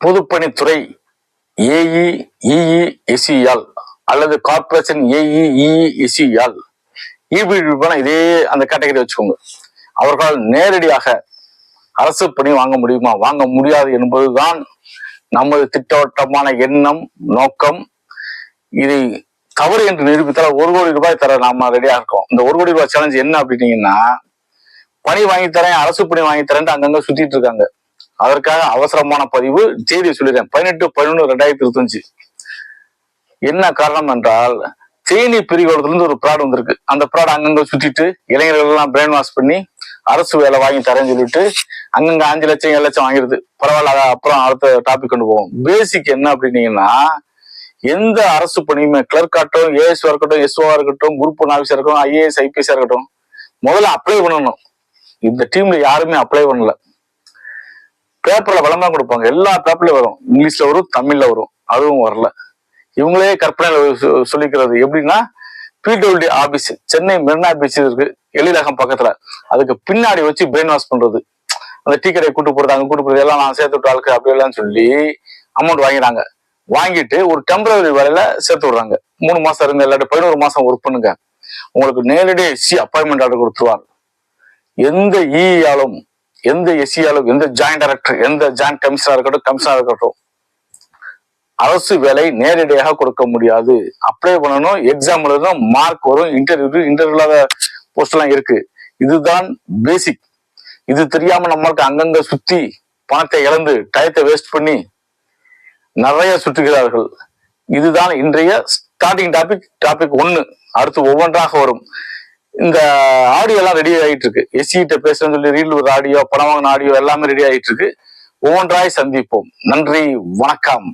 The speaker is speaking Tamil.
பொதுப்பணித்துறை ஏஇ இஇ எஸ்இஆல் அல்லது கார்பரேஷன் ஏஇ இஇ எஸ்இஆல் இபிடிப்பான இதே அந்த கேட்டகரி வச்சுக்கோங்க. அவர்களால் நேரடியாக அரசு பணி வாங்க முடியுமா? வாங்க முடியாது என்பதுதான் நமது திட்டவட்டமான எண்ணம் நோக்கம். இதை தவறு என்று நிரூபித்தால் ஒரு கோடி ரூபாய் தர நாம ரெடியா இருக்கோம். இந்த ஒரு கோடி ரூபாய் சேலஞ்ச் என்ன அப்படின்னீங்கன்னா பணி வாங்கி தரேன் அரசு பணி வாங்கி தரேன்ட்டு அங்கங்க சுத்திட்டு இருக்காங்க. அதற்காக அவசரமான பதிவு செய்தி சொல்லிடுறேன் பதினெட்டு பதினொன்று ரெண்டாயிரத்தி இருபத்தஞ்சு. என்ன காரணம் என்றால் தேனி பிரிவுல இருந்து ஒரு ப்ராட் வந்திருக்கு. அந்த ப்ராட் அங்கங்க சுத்திட்டு இளைஞர்கள் எல்லாம் பிரெயின் வாஷ் பண்ணி அரசு வேலை வாங்கி தரேன்னு சொல்லிட்டு அங்கங்க அஞ்சு லட்சம் ஏழு லட்சம் வாங்கிடுது பரவாயில்ல அப்புறம் அடுத்த டாபிக் கொண்டு போவோம். பேசிக் என்ன அப்படின்னீங்கன்னா எந்த அரசு பணியுமே கிளர்க் ஆகட்டும் ஏஎஸ்ஓ இருக்கட்டும் எஸ்ஓ இருக்கட்டும் குரூப் ஒன் ஆஃபீஸர் இருக்கட்டும் ஐஏஎஸ் ஐபிஎஸ் இருக்கட்டும் முதல்ல அப்ளை பண்ணணும். இந்த டீம்ல யாருமே அப்ளை பண்ணல. பேப்பர்ல வளம்தான் கொடுப்பாங்க. எல்லா பேப்பர்லயும் வரும். இங்கிலீஷ்ல வரும் தமிழ்ல வரும். அதுவும் வரல. இவங்களே கற்பனையில சொல்லிக்கிறது எப்படின்னா PWD office Chennai Marina beach இருக்கு. எழிலகம் பக்கத்துல. அதுக்கு பின்னாடி வச்சு பிரெயின் வாஷ் பண்றது. அந்த டீ கடையை கூட்டு போறது அங்க கூட்டு போறது எல்லாம் நான் சேர்த்து விட்ட ஆளுக்கு அப்படி எல்லாம் சொல்லி அமௌண்ட் வாங்கிடுறாங்க வாங்கிட்டு ஒரு டெம்பரரி வேலையில சேர்த்து விடுறாங்க. மூணு மாசம் இருங்க இல்லாட்டி பதினோரு மாசம் ஒர்க் பண்ணுங்க. உங்களுக்கு நேரடியாக சி அப்பாயின்மெண்ட் ஆர்டர் கொடுத்துருவார் எந்த e இஆலும் எந்த எஸ்சியாலும் எந்த ஜாயிண்ட் டைரக்டர் எந்த ஜாயிண்ட் கமிஷனா இருக்கட்டும் கமிஷனா இருக்கட்டும் அரசு வேலை நேரடியாக கொடுக்க முடியாது. அப்ளை பண்ணணும் எக்ஸாம் எழுதணும் மார்க் வரும் இன்டர்வியூ இன்டர்வியூ இல்லாத போஸ்ட் எல்லாம் இருக்கு. இதுதான் பேசிக் இது தெரியாம நம்மளுக்கு அங்கங்க சுத்தி பணத்தை இழந்து டயத்தை வேஸ்ட் பண்ணி நிறைய சுற்றுகிறார்கள். இதுதான் இன்றைய ஸ்டார்டிங் டாபிக் டாபிக் ஒன்னு அடுத்து ஒவ்வொன்றாக வரும். இந்த ஆடியோ எல்லாம் ரெடி ஆயிட்டு இருக்கு எஸ்சிகிட்ட பேசுறேன்னு சொல்லி ரீல் ஒரு ஆடியோ பணம் வாங்கின ஆடியோ எல்லாமே ரெடி ஆகிட்டு இருக்கு ஒவ்வொன்றாய் சந்திப்போம். நன்றி வணக்கம்.